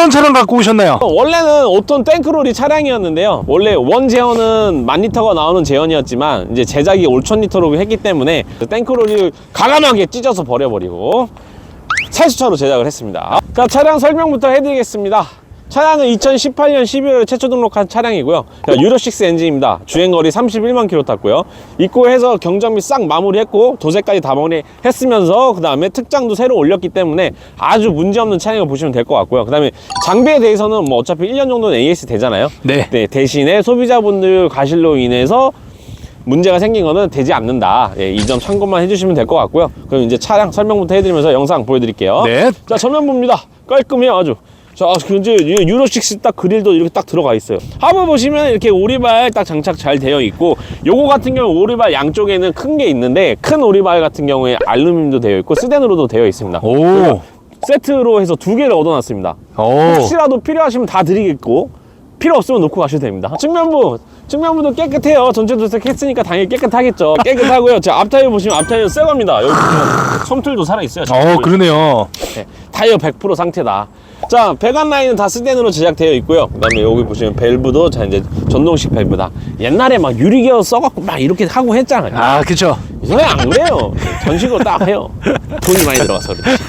어떤 차량 갖고 오셨나요? 원래는 5톤 탱크롤이 차량이었는데요. 원래 원 제어는 만 리터가 나오는 제어이었지만 이제 제작이 5천 리터로 했기 때문에 그 탱크롤이 가감하게 찢어서 버려버리고 살수차로 제작을 했습니다. 자, 차량 설명부터 해드리겠습니다. 차량은 2018년 12월에 최초 등록한 차량이고요. 자, 유로6 엔진입니다. 주행거리 31만 킬로 탔고요. 입고해서 경정비 싹 마무리했고 도색까지 다 마무리했으면서 그 다음에 특장도 새로 올렸기 때문에 아주 문제없는 차량을 보시면 될 것 같고요. 그 다음에 장비에 대해서는 뭐 어차피 1년 정도는 AS 되잖아요. 네. 네, 대신에 소비자분들 과실로 인해서 문제가 생긴 거는 되지 않는다. 예, 이 점 참고만 해주시면 될 것 같고요. 그럼 이제 차량 설명부터 해드리면서 영상 보여드릴게요. 네. 자, 전면부입니다. 깔끔해요, 아주. 자, 그 이제 유로6 딱 그릴도 이렇게 딱 들어가 있어요. 하부 보시면 이렇게 오리발 딱 장착 잘 되어 있고, 요거 같은 경우 오리발 양쪽에는 큰 게 있는데, 큰 오리발 같은 경우에 알루미늄도 되어 있고, 스덴으로도 되어 있습니다. 오. 세트로 해서 두 개를 얻어놨습니다. 오. 혹시라도 필요하시면 다 드리겠고 필요 없으면 놓고 가셔도 됩니다 측면부 측면부도 깨끗해요 전체 도색했으니까 당연히 깨끗하겠죠 깨끗하고요 자 앞타이어 보시면 앞타이어 새 겁니다 여기 보시면 솜틀도 살아 있어요 어, 그러네요. 네, 타이어 100% 상태다 자 배관 라인은 다 스텐으로 제작되어 있고요 그 다음에 여기 보시면 밸브도 자 이제 전동식 밸브다 옛날에 막 유리기어 써갖고 막 이렇게 하고 했잖아요 아, 그쵸. 이번에 안 그래요. 전식으로 딱 해요. 돈이 많이 들어가서 그렇지.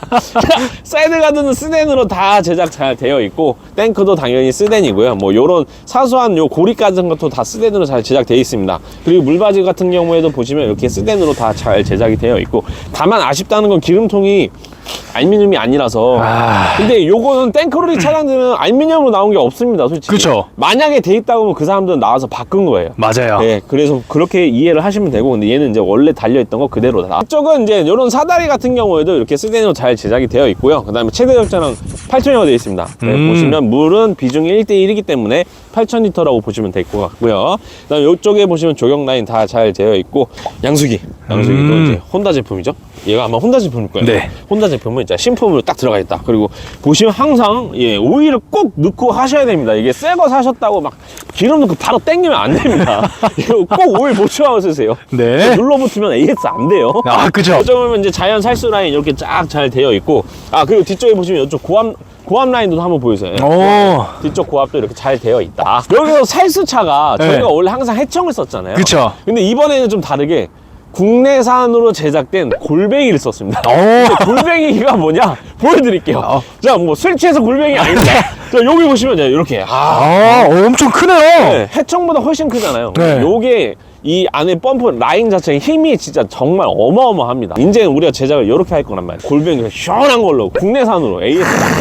사이드 가드는 스덴으로 다 제작 잘 되어 있고 탱크도 당연히 스덴이고요. 뭐 요런 사소한 요 고리 같은 것도 다 스덴으로 잘 제작되어 있습니다. 그리고 물바지 같은 경우에도 보시면 이렇게 스덴으로 다 잘 제작이 되어 있고 다만 아쉽다는 건 기름통이 알루미늄이 아니라서 아. 근데 요거는 탱크로리 차량들은 알루미늄으로 나온 게 없습니다 솔직히 그쵸. 만약에 돼 있다고 하면 그 사람들은 나와서 바꾼 거예요 맞아요. 네, 그래서 그렇게 이해를 하시면 되고, 근데 얘는 이제 원래 달려있던 거 그대로 다. 이쪽은 이제 이런 사다리 같은 경우에도 이렇게 스테인으로 잘 제작이 되어 있고요. 그 다음에 최대 적자량 8,000여가 되어 있습니다. 네, 음. 보시면 물은 비중이 1대1이기 때문에 8,000리터라고 보시면 될 것 같고요. 그 다음에 이쪽에 보시면 조경 라인 다 잘 되어 있고, 양수기. 양수기도 음. 이제 혼다 제품이죠. 얘가 아마 혼다 제품일 거예요. 네. 혼다 제품은 이제 신품으로 딱 들어가 있다. 그리고 보시면 항상 예, 오일을 꼭 넣고 하셔야 됩니다. 이게 새 거 사셨다고 막 기름 넣고 바로 땡기면 안 됩니다. 이거 꼭 오일 보충하고 쓰세요. 네. 눌러붙으면 AS 안 돼요. 아, 그죠. 어쩌면 이제 자연 살수 라인 이렇게 쫙 잘 되어 있고 아 그리고 뒤쪽에 보시면 이쪽 고압 고압 라인도 한번 보여주세요. 오. 뒤쪽 고압도 이렇게 잘 되어 있다. 여기서 살수차가 네. 저희가 원래 항상 해청을 썼잖아요. 그쵸. 근데 이번에는 좀 다르게 국내산으로 제작된 골뱅이를 썼습니다. 근데 골뱅이가 뭐냐 보여드릴게요. 어. 자, 뭐 술 취해서 골뱅이 아닙니다. 자, 여기 보시면 이렇게 아, 아, 어, 엄청 크네요. 네, 해청보다 훨씬 크잖아요. 네. 요게 이 안에 펌프 라인 자체의 힘이 진짜 정말 어마어마합니다. 이제는 우리가 제작을 이렇게 할 거란 말이에요. 골뱅이 시원한 걸로 국내산으로 AS 딱